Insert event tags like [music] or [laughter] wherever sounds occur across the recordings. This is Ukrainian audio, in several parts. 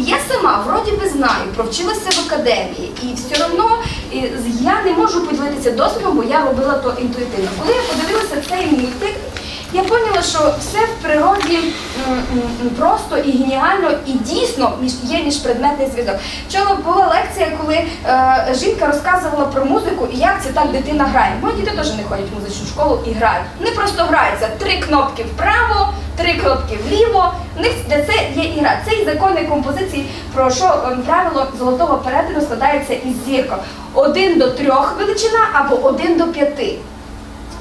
Я сама вроді би знаю, провчилася в академії, і все одно я не можу поділитися досвідом, бо я робила то інтуїтивно. Коли я подивилася цей мультик, я поняла, що все в природі просто і геніально, і дійсно є міжпредметний зв'язок. Вчора була лекція, коли е, жінка розказувала про музику і як це так дитина грає. Мої діти теж не ходять в музичну школу і грають. Вони просто граються три кнопки вправо, три кнопки вліво. В них для це є ігра. Це і закони композиції, про що е, правило золотого перетину складається із зірком. Один до трьох величина або один до п'яти.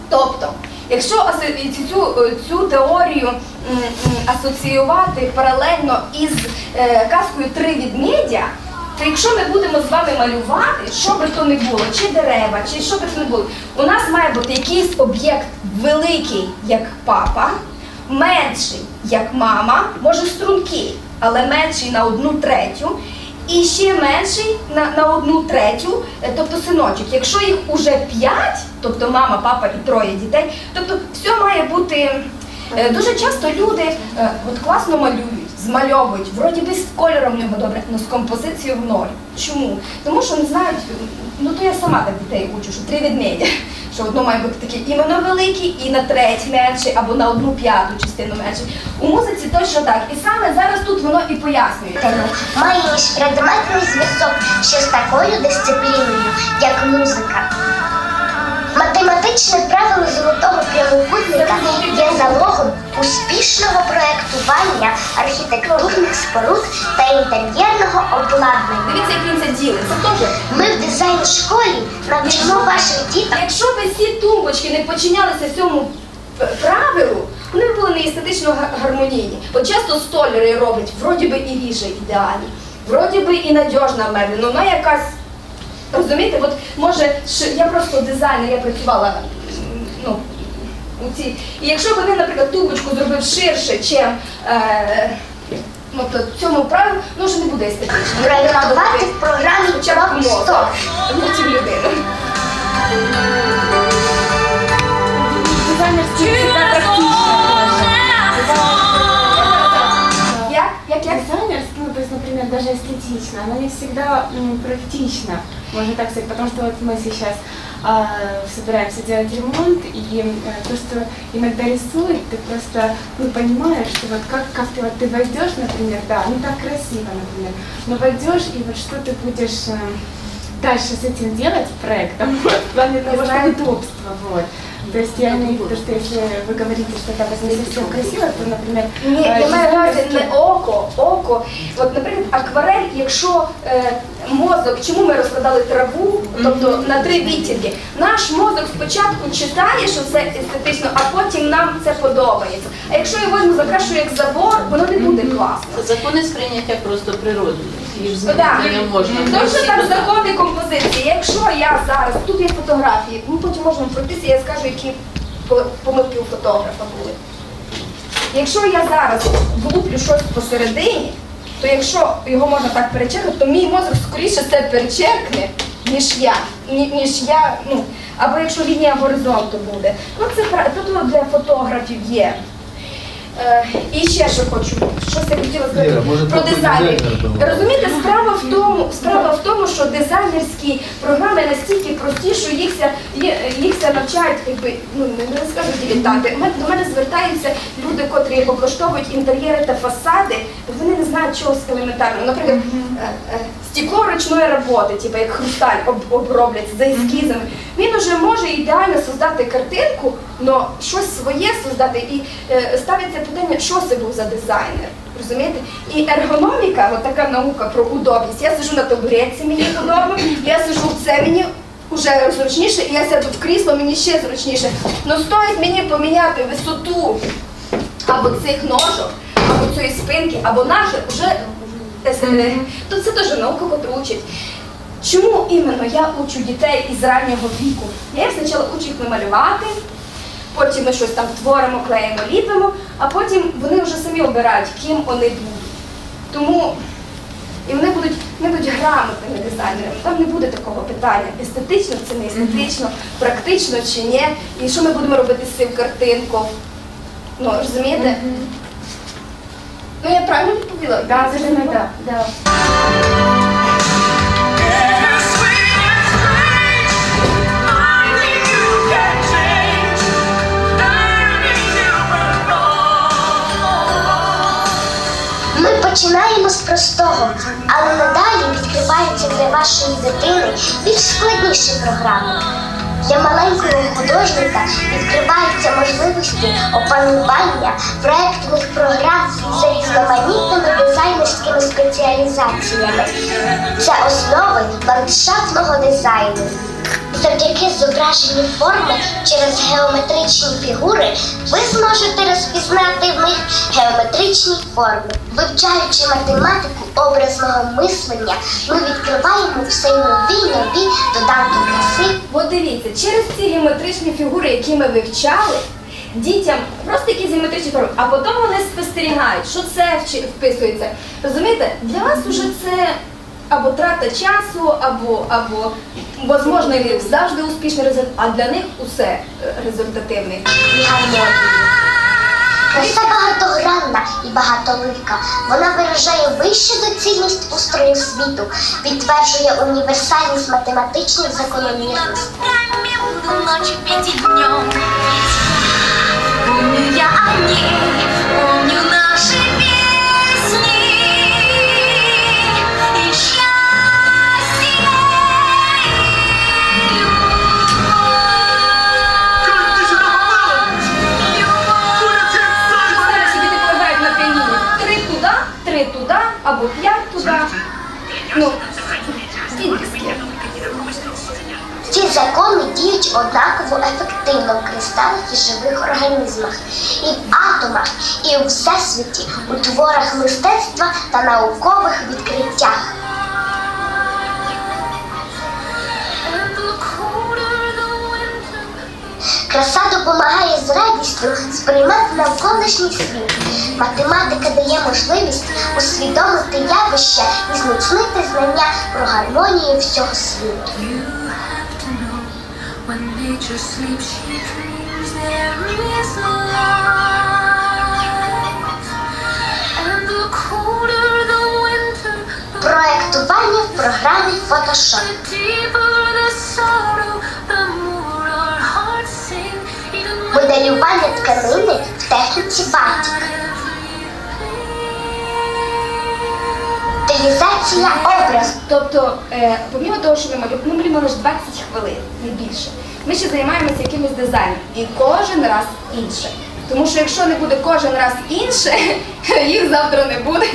Тобто, якщо цю, е, цю теорію м, м, асоціювати паралельно із е, казкою Три відмедя, то якщо ми будемо з вами малювати, що би то не було, чи дерева, чи що би то не було, у нас має бути якийсь об'єкт великий, як папа, менший, як мама, може стрункий, але менший на одну третю. І ще менший на, на одну третю, е, тобто синочок. Якщо їх уже п'ять, тобто мама, папа і троє дітей, тобто все має бути. е, Дуже часто люди е, от класно малюють, змальовують, вроді би з кольором в нього добре, але з композицією в ноль. Чому? Тому що не знають, ну то я сама так дітей учу, що три відмедя, що одно має бути таке іменно велике і на треть менше, або на одну п'яту частину менше. У музиці точно так. І саме зараз тут воно і пояснює. має міжпредметний зв'язок ще з такою дисципліною, як музика. Математичне правило золотого прямокутника є залогом успішного проєктування архітектурних споруд та інтер'єрного обладнання. Дивіться, як він це ділить. Це. Ми в дизайн школі навчимо ваших діток Якщо б ці тумбочки не починялися цьому правилу, вони були не естетично га- гармонійні. От часто столяри роблять, вроді би і ріже ідеальні, вроді би і надіжна мебель, ну вона якась. Розумієте, от може, я просто дизайнер, я працювала ну, у цій. І якщо б він, наприклад, тубочку зробив ширше, чим е, от цьому правилу, ну вже не буде естетично. Проєктувати в програмі хоча б мозок, стоп». людину. Даже эстетично, оно не всегда практично, можно так сказать, потому что вот мы сейчас а, собираемся делать ремонт, и э, то, что иногда рисуют, ты просто ну, понимаешь, что вот как, как ты, вот, ты войдешь, например, да, ну так красиво, например, но войдешь, и вот что ты будешь э, дальше с этим делать проектом, [laughs] в плане того, что удобство, вот. То есть я имею в виду, что если вы говорите, что это не совсем красиво, то, например, Ні, э, я маю на увазі дизайнерский- не око, око. От, наприклад, акварель, якщо е, мозок, чому ми розкладали траву, тобто на три відтінки, наш мозок спочатку читає, що це естетично, а потім нам це подобається. А якщо я возьму закрашу як забор, воно не буде класно. Закони сприйняття просто природи. Да. не можна. Всі так просто- закони композиції. Якщо я зараз, тут є фотографії, ми потім можемо пройтися, я скажу, які помилки у фотографа були. Якщо я зараз влуплю щось посередині, то якщо його можна так перечеркнути, то мій мозок скоріше це перечеркне, ніж я. Ні- Ніж я, ну, або якщо лінія горизонту буде. Ну це тут для фотографів є. Е, і ще що хочу, щось я хотіла сказати Іра, може, про поговоримо? Розумієте, справа в тому, справа в тому, що дизайнерські програми настільки прості, що їхся, їхся навчають, якби ну не, не скажу мене- До мене звертаються люди, котрі облаштовують інтер'єри та фасади. Вони не знають чогось елементарного. Наприклад, е, е, стекло ручної роботи, типу як хрусталь об, оброблять за ескізами. Він уже може ідеально создати картинку, але щось своє создати. І е, ставиться питання, що це був за дизайнер. Розумієте? І ергономіка, от така наука про удобність. Я сижу на табуретці, мені удобно, я сижу це мені вже зручніше, і я сяду в крісло, мені ще зручніше. Ну стоїть мені поміняти висоту або цих ножок, або цієї спинки, або нахер, вже е, то це теж наука, котру учить. Чому іменно я учу дітей із раннього віку? Я їх спочатку учу їх намалювати, потім ми щось там творимо, клеїмо, ліпимо, а потім вони вже самі обирають, ким вони будуть. Тому і вони будуть, вони будуть грамотними дизайнерами. Там не буде такого питання, естетично це не естетично, практично чи ні. І що ми будемо робити з цим картинком? Ну, розумієте? Ну я правильно відповіла? Да, да. да. Починаємо з простого, але надалі відкриваються для вашої дитини більш складніші програми. Для маленького художника відкриваються можливості опанування проектних програм за різноманітними дизайнерськими спеціалізаціями. Це основи ландшафтного дизайну. Завдяки зображенню форми через геометричні фігури ви зможете розпізнати в них геометричні форми. Вивчаючи математику образного мислення, ми відкриваємо все нові нові доданки краси Бо дивіться, через ці геометричні фігури, які ми вивчали, дітям просто якісь геометричні форми, а потім вони спостерігають, що це вписується. Розумієте, для вас уже це або трата часу, або, або можливо, і завжди успішний результат, а для них усе е, результативний. І багатогранна і багатолика. Вона виражає вищу доцільність устрою світу, підтверджує універсальність математичних закономірностей. Я організмах, і в атомах, і у всесвіті, у творах мистецтва та наукових відкриттях. Краса допомагає з радістю сприймати навколишній світ. Математика дає можливість усвідомити явища і зміцнити знання про гармонію всього світу. When nature sleeps, she dreams there is life. And the colder the winter, Проектування в програмі Photoshop. the deeper the sorrow, the more our hearts sing. Моделювання тканини в техніці батік. Стилізація образу. Тобто, е, помимо того, що ми малюємо, ми малюємо лише 20 хвилин, не більше. Ми ще займаємося якимось дизайном. І кожен раз інше. Тому що якщо не буде кожен раз інше, [laughs] їх завтра не буде.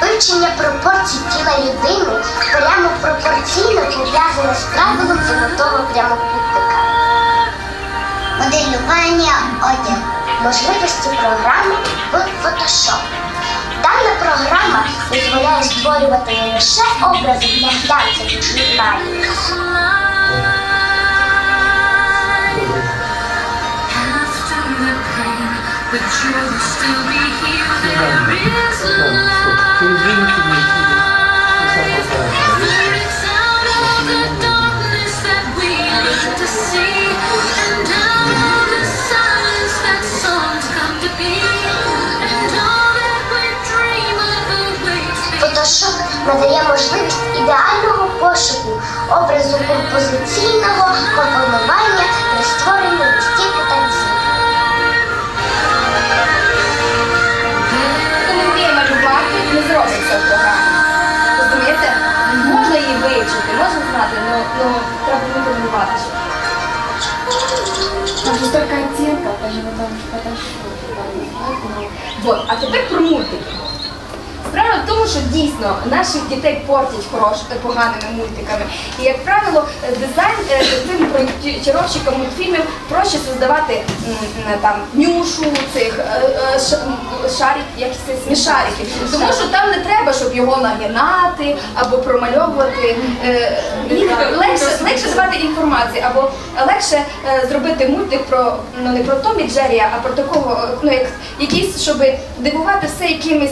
Вивчення пропорцій тіла людини прямо пропорційно пов'язане з правилом золотого прямокутника. Моделювання одягу. Можливості програми в Photoshop. Дана програма дозволяє створювати не лише образи для глянцевих журналів, still be here. There is light. Надає можливість ідеального пошуку образу композиційного компонування при створенні листів танців. Хто не вміє малювати, не зробить це в програмі. Розумієте? Можна її вивчити, можна знати, але треба вміти малювати. Там же только оттенка, это же потом поэтому- Вот, а тепер про мультики. Тому, що дійсно наших дітей портять хорош, поганими мультиками. І як правило, е, дизайн е, цим проєктировщикам мультфільмів проще создавати там нюшу цих е, е, шарик, як це смішарики. Тому що там не треба, щоб його нагинати або промальовувати. Е, Їх легше, легше давати інформацію, або легше е, зробити мультик про ну не про Томі Джері, а про такого, ну як якийсь, щоб дивувати все якимись.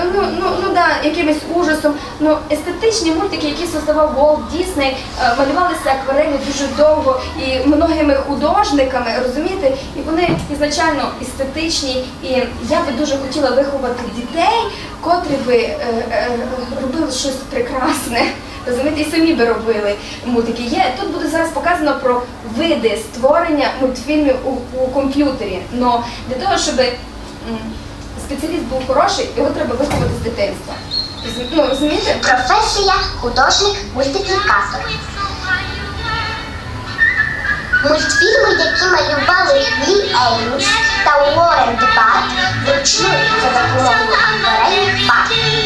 Ем, ну, ну, ну да, якимось ужасом. Ну, естетичні мультики, які создавав Волт Дісней, е, малювалися акварелі дуже довго і многими художниками, розумієте? І вони ізначально естетичні. І я би дуже хотіла виховати дітей, котрі би е, е, робили щось прекрасне. Розумієте, і самі би робили мультики. Є тут буде зараз показано про види створення мультфільмів у, у комп'ютері. Но для того, щоб спеціаліст був хороший, його треба виховати з дитинства. Ну, розумієте? Професія художник мультиплікатор. Мультфільми, які малювали Лі Еймс та Уоррен Дебат вручну за допомогою акварельних a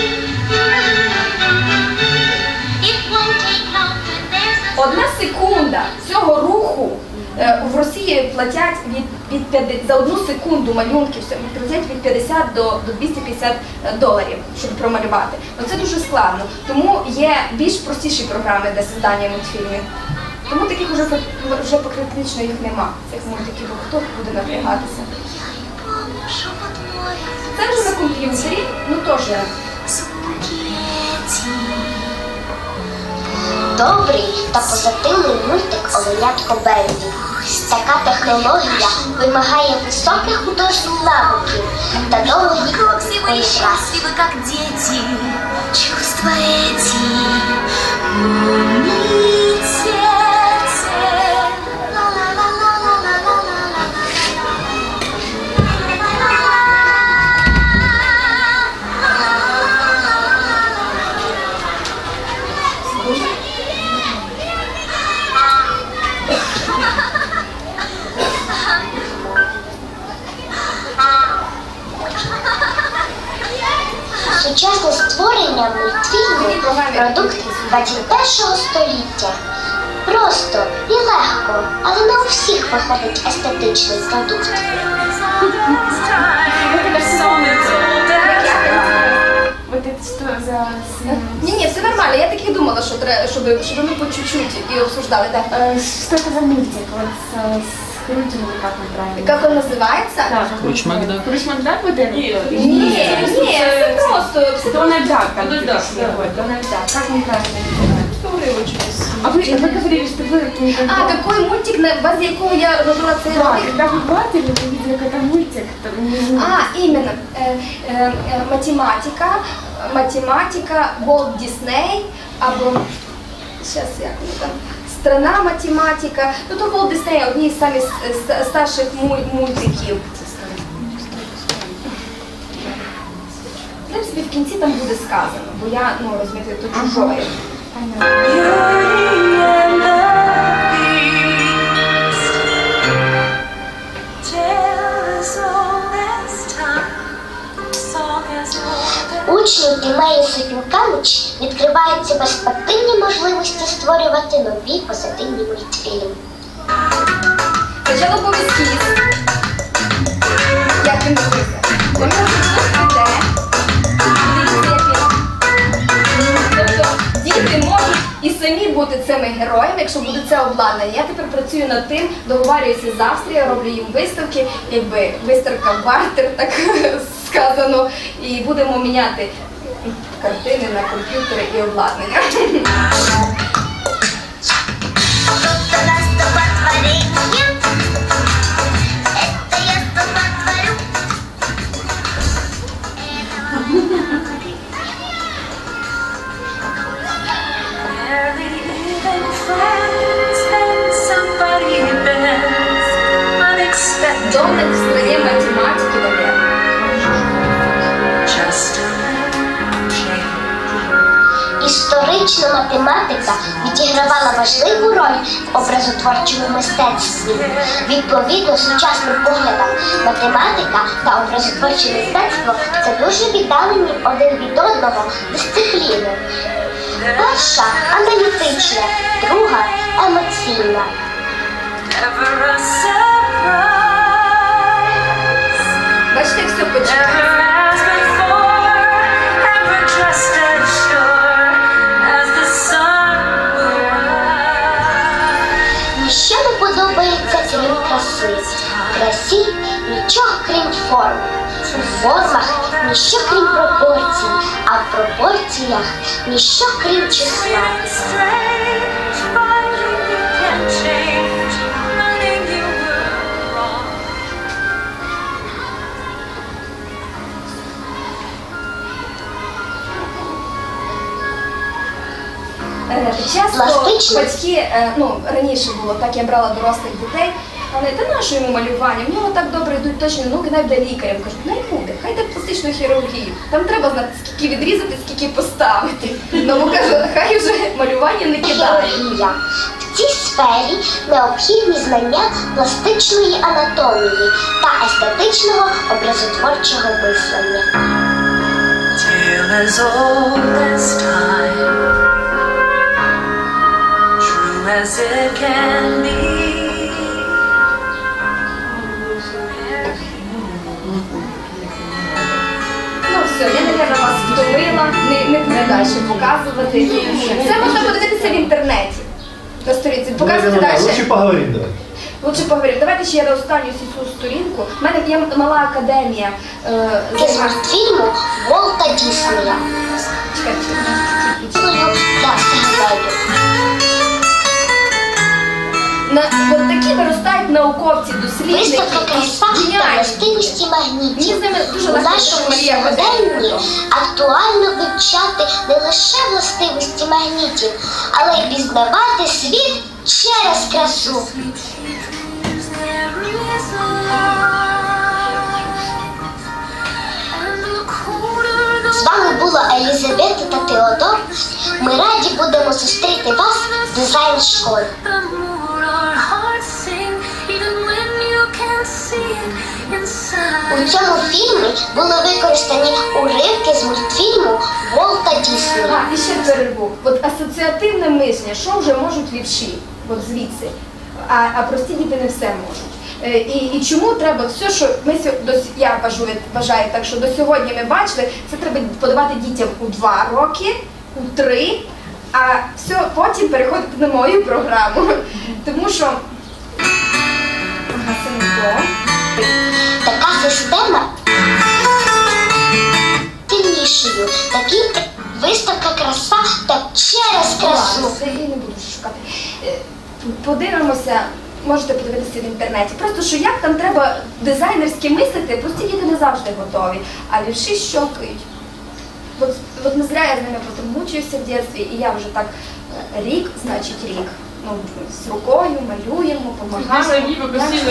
Одна секунда цього руху е, в Росії платять від, від 50 за одну секунду малюнків все, від 50 до, до 250 доларів, щоб промалювати. Ну це дуже складно. Тому є більш простіші програми для створення мультфільмів. Тому таких вже вже практично їх нема. Цих мультиків, хто буде напрягатися. Це вже на комп'ютері, ну теж. Добрий та позитивний мультик Оленятко Бенді. Така технологія вимагає високих художніх навиків та довгих всего кропіткої праці. счастливы, как дети. Чувства эти створення мультфільмів продукт 21 століття. Просто і легко, але не у всіх виходить естетичний продукт. Вот это солнце. Вот это что за... Ні, ні, все нормально. Я так і думала, що треба, щоб, щоб ми по чуть-чуть і обсуждали. Так. Э, Что это за мультик? Вот с, с Хрутин или как он правильно? Як він називається? Да, Круч Макдак? Круч Макдак вот это? Ні, вот? Ні, ні, це просто. Це Дональд Дак. там Дональд Дак, написано. да. Вот, Дональд Дак. Как он правильно называется? Уривочки. А вы, вы говорили, что вы никогда... А, какой мультик, на базі якого я робила цей Да, ролик? когда вы батили, вы видели какой-то мультик. то не- не- А, іменно. Е, е, е, математика, математика, Волт Дісней, або, зараз як воно там, страна математика. Ну, то було дисней одні з самих с- старших мультиків. В в кінці там буде сказано, бо я, ну, розумієте, тут чужою. Відкриваються перспективні можливості створювати нові позитивні мультфільми. Спочатку ескіз. Як він як він. Тобто діти можуть і самі бути цими героями, якщо буде це обладнання. Я тепер працюю над тим, договарююся з Австрією, роблю їм виставки, якби виставка бартер, так [laughs] сказано, і будемо міняти картини на комп'ютери і обладнання. [laughs] Відповідно сучасним поглядам, математика та образотворче мистецтво це дуже віддалені один від одного дисципліни. Перша аналітична, друга емоційна. Бачите, все починає. Ніщо крім пропорцій, а в пропорціях ніщо крім числа. Часто батьки, е, ну раніше було так, я брала дорослих дітей. Але та нащо йому малювання? В нього так добре йдуть точні науки, навіть до лікаря. Кажуть, не буде, в пластичну хірургію. Там треба знати, скільки відрізати, скільки поставити. Ну кажу, хай вже малювання не кидає. Хірургія. В цій сфері необхідні знання пластичної анатомії та естетичного образотворчого мислення. As old as time, true as it can be. Напевно вас втомила, не, не буде далі показувати. Це можна подивитися в інтернеті. На сторінці, показувати Лучше далі. давай. Лучше поговоримо. Давайте ще я на останню цю сторінку. У мене є мала академія. Е, З займається- мультфільму Волта Діснея. Чекайте, Сагайду. На науковці, дослідники. Виставка властивості Мені магнітів. з ними дуже У легко нашому Марія сьогоденні актуально вивчати не лише властивості магнітів, але й пізнавати світ через красу. З вами була Елізабета та Теодор. Ми раді будемо зустріти вас в дизайн школі. У цьому фільмі були використані уривки з мультфільму Волта Діснея. А, і ще перерву. От асоціативне мислення, що вже можуть лівші, от звідси, а, а прості діти не все можуть. Е, І, і чому треба все, що ми до я вважаю, вважаю так, що до сьогодні ми бачили, це треба подавати дітям у два роки, у три, а все потім переходити на мою програму. [laughs] Тому що ага, це не то. Така система сильнішою. Такі виставка краса та через красу. Я не буду шукати. Е, Подивимося, можете подивитися в інтернеті. Просто що як там треба дизайнерськи мислити, прості діти не завжди готові, а лівші щокають. От, от не зря я з ними потім мучуюся в дитинстві, і я вже так е, рік, значить рік. Ну, з рукою малюємо, Ви допомагаємо. самі ви постійно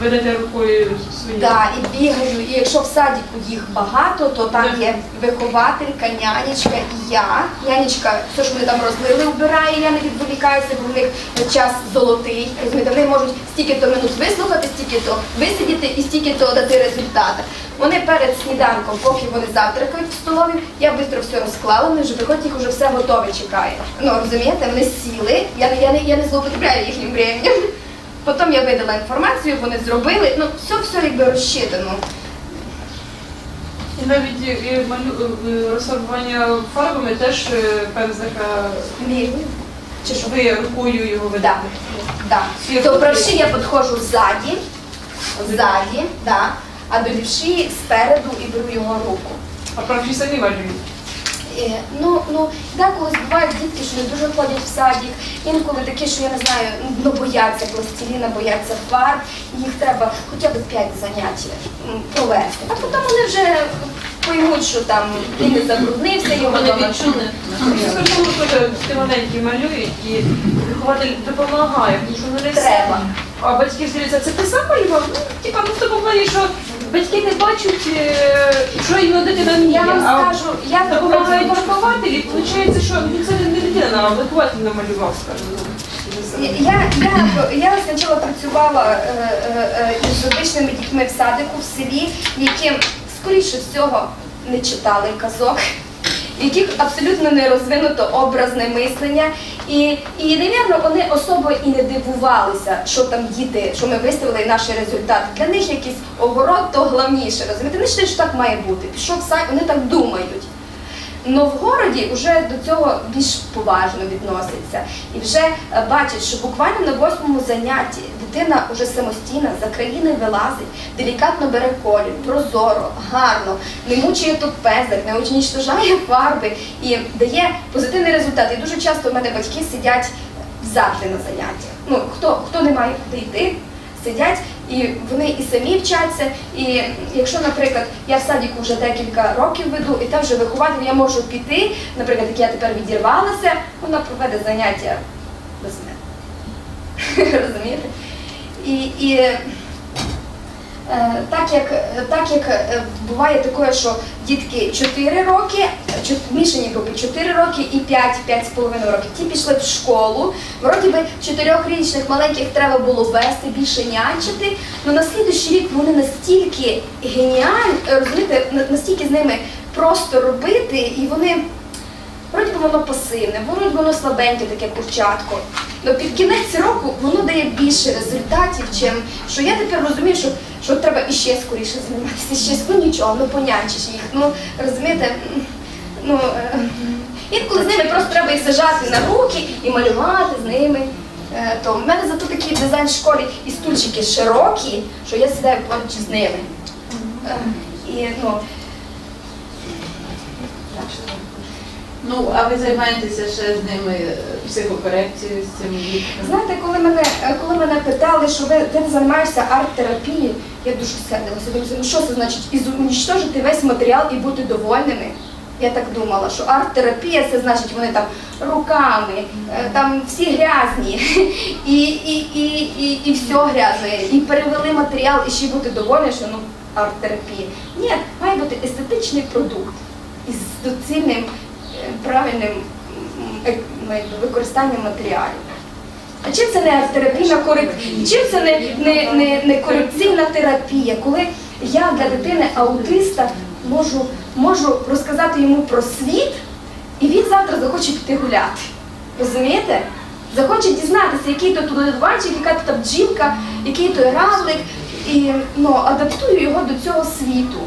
ведете рукою свої. Так, і бігаю. І якщо в садіку їх багато, то там є вихователька, нянечка і я. Нянечка, все, що вони там розлили, вбирає, я не відволікаюся, бо в них час золотий. Розумієте, вони можуть стільки-то минут вислухати, стільки-то висидіти і стільки-то дати результати. Вони перед сніданком, поки вони завтракають в столові, я швидко все розклала, вони вже приходять, їх вже все готове чекає. Ну розумієте, вони сіли, я не, я не, я не злоупотребляю їхнім временем. Потім я видала інформацію, вони зробили, ну все, все якби розчитано. І навіть і- і малю... е, розфарбування фарбами теж е, пензлика. Чи що? ви рукою його ведете. Да, да. То руки. правші я підходжу ззаді, ззаді, да, а до лівші спереду і беру його руку. А правші самі малюють. Е, Ну, ну, деколи бувають дітки, що не дуже ходять в садик, інколи такі, що я не знаю, ну бояться пластиліна, бояться фарб, їх треба хоча б 5 занять провести. А потім вони вже поймуть, що там він не забруднився, його дома відчули. Маленькі малюють і вихователь допомагає, тому що вони не Треба. А батьки дивляться, це ти сам малював? Ну, типа, ну в тому плані, що батьки не бачать, е, що їм дитина вміє. Я вам скажу, я допомагаю вихователі, і виходить, що це не дитина, а вихователь намалював, скажімо. Я, я, я спочатку працювала із е, е, з обичними дітьми в садику в селі, яким, скоріше всього, не читали казок, в яких абсолютно не розвинуто образне мислення. І, і навірно, вони особо і не дивувалися, що там діти, що ми виставили наші результати. Для них якийсь огород то головніше. Розумієте, вони що так має бути. Пішов в вони так думають. Но в городі вже до цього більш поважно відносяться і вже е, бачать, що буквально на восьмому занятті дитина вже самостійна, за країни вилазить, делікатно бере колір, прозоро, гарно, не мучує тут пезик, не уничтожає фарби і дає позитивний результат. І дуже часто в мене батьки сидять завжди на заняттях. Ну, хто, хто не має куди йти, сидять і вони і самі вчаться. І якщо, наприклад, я в садіку вже декілька років веду, і там вже вихователь, я можу піти, наприклад, як я тепер відірвалася, вона проведе заняття без мене. [laughs] Розумієте? І, і е, так як, так як е, буває таке, що дітки 4 роки, мішані групи 4 роки і 5, 5,5 років. Ті пішли в школу. Вроді би чотирьохрічних маленьких треба було вести, більше нянчити. але на слідуючий рік вони настільки геніальні, розумієте, настільки з ними просто робити, і вони. Вроді би воно пасивне, вроді воно слабеньке, таке курчатко. Но під кінець року воно дає більше результатів, чим що я тепер розумію, що, що треба іще скоріше займатися, ще ну нічого, ну понянчиш їх. Ну розумієте, ну е, інколи з ними просто треба їх сажати на руки і малювати з ними. Е, То в мене зато такий дизайн в школі і стульчики широкі, що я сідаю поруч з ними. Е, І ну, Ну, а ви займаєтеся ще з ними е, психокорекцією з цими дітками? Знаєте, коли мене, коли мене питали, що ви ти займаєшся арт-терапією, я дуже сердилася. Думаю, ну що це значить? І унічтожити весь матеріал і бути довольними. Я так думала, що арт-терапія це значить вони там руками, е, там всі грязні, і, і, і, і, і все грязне, і перевели матеріал, і ще бути довольні, що ну арт-терапія. Ні, має бути естетичний продукт із доцільним правильним ну, використанням матеріалів. А чим це не арт-терапійна корек... чим це не, не, не, не корекційна терапія, коли я для дитини аутиста можу, можу розказати йому про світ, і він завтра захоче піти гуляти. Розумієте? Захоче дізнатися, який то тут одуванчик, яка тут бджілка, який то равлик, і ну, адаптую його до цього світу.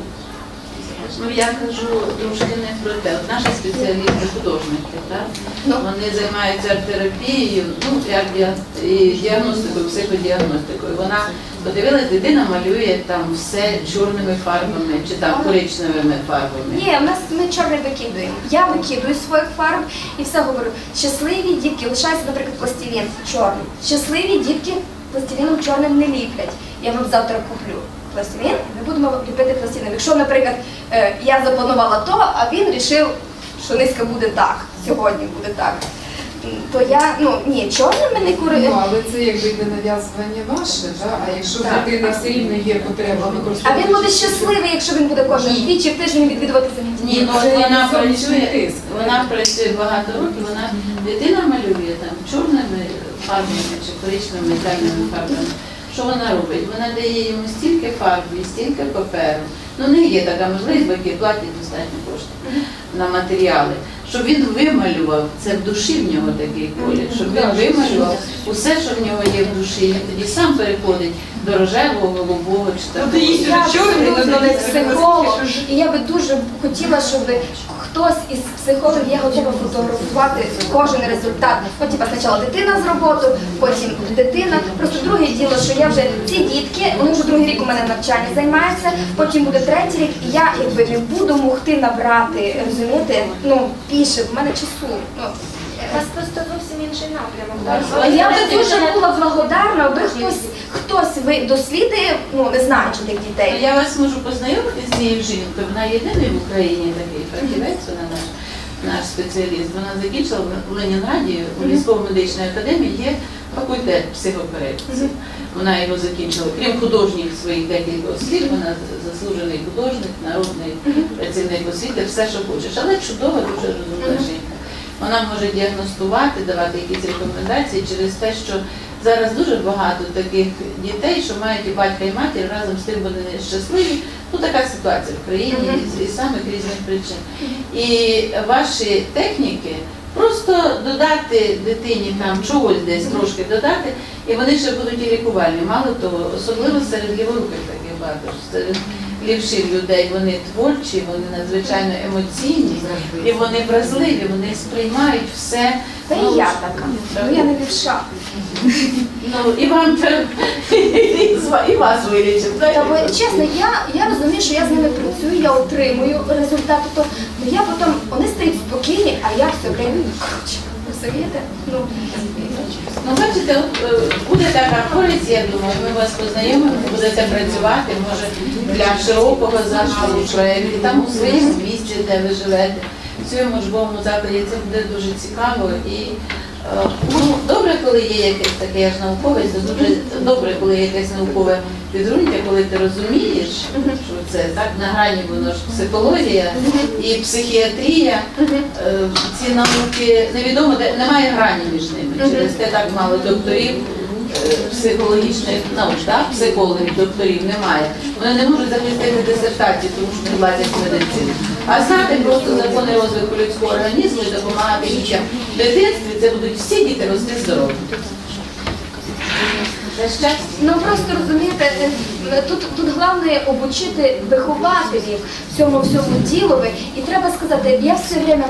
Ну я кажу трошки не про те. От наші спеціалісти художники, так? Ну. Вони займаються арт-терапією, ну як діа- і діагностикою, психодіагностикою. Вона подивилась, дитина малює там все чорними фарбами чи там коричневими фарбами. Ні, в нас ми чорне викидуємо. Я викидую своїх фарб і все говорю. Щасливі дітки, лишається, наприклад, пластилін чорний. Щасливі дітки пластиліном чорним не ліплять. Я вам завтра куплю пластилін, ми будемо ліпити пластиліном. Якщо, наприклад, е, я запланувала то, а він вирішив, що низька буде так, сьогодні буде так. То я, ну ні, чорними не Ну, але це якби не нав'язування ваше, да? а якщо в Так. дитини все рівно є потреба А він буде щасливий, якщо він буде кожен двічі в тиждень відвідувати заняття. Ні, ну от вона працює, тиск. вона працює багато років, вона дитина малює там чорними фарбами чи коричневими темними фарбами. Що вона робить? Вона дає йому стільки фарби, стільки паперу. Ну не є така можливість, бо які платять достатньо коштів на матеріали. Щоб він вималював, це в душі в нього такий колір, щоб він вималював усе, що в нього є в душі, він тоді сам переходить до рожевого, голубого чи такого. Я психолог, і я би дуже хотіла, щоб хтось із психологів, я готова фотографувати кожен результат. От, типа, спочатку дитина з роботи, потім дитина. Просто друге діло, що я вже ці дітки, вони вже другий рік у мене навчання займаються, потім буде третій рік, і я якби не буду могти набрати, розумієте, ну, більше, в мене часу. Ну, У вас просто зовсім інший напрямок. Я би дуже була благодарна, аби хтось хтось ви дослідує, ну не знаючи тих Ну, дітей. Я вас можу познайомити з цією жінкою. Вона єдиний в Україні такий фахівець, вона наш, наш спеціаліст. Вона закінчила в Ленінграді у військово-медичній академії є факультет психокорекції. Вона його закінчила. Крім художніх своїх декількох слів, вона заслужений художник, народний працівник освіти, все, що хочеш. Але чудова, дуже розумна жінка. Вона може діагностувати, давати якісь рекомендації через те, що зараз дуже багато таких дітей, що мають і батька, і матір, разом з тим вони щасливі. Ну така ситуація в країні із, із самих різних причин. І ваші техніки просто додати дитині там чогось десь трошки додати, і вони ще будуть і лікувальні. Мало того, особливо серед ліворуких таких багато серед лівших людей. Вони творчі, вони надзвичайно емоційні, і вони вразливі, вони сприймають все. Та ну, і я така. Ну я не лівша. Ну, і вам і вас вилічить. Та бо чесно, я, я розумію, що я з ними працюю, я отримую результати, то ну, я потім вони стають спокійні, а я все время коротше. Розумієте? Ну, Ну, бачите, е, буде така користь, я думаю, ми вас познайомимо, будете працювати, може, для широкого проєкту, там у своєму місці, де ви живете, в своєму учбовому закладі, це буде дуже цікаво. І е, ну, добре, коли є якесь таке, я ж науковець, то дуже добре, коли є якесь наукове підґрунтя, коли ти розумієш, що це так на грані воно ж психологія і психіатрія. Е, Ці науки невідомо, де немає грані між ними. Через те так мало докторів психологічних наук, так? психологів, докторів немає. Вони не можуть захистити дисертацію, тому що не влазять в медицину. А знати просто закони розвитку людського організму і допомагати дітям в дитинстві, це будуть всі діти рости здорові. Ну просто розумієте, е, тут, тут головне обучити вихователів цьому всьому ділові. І треба сказати, я все время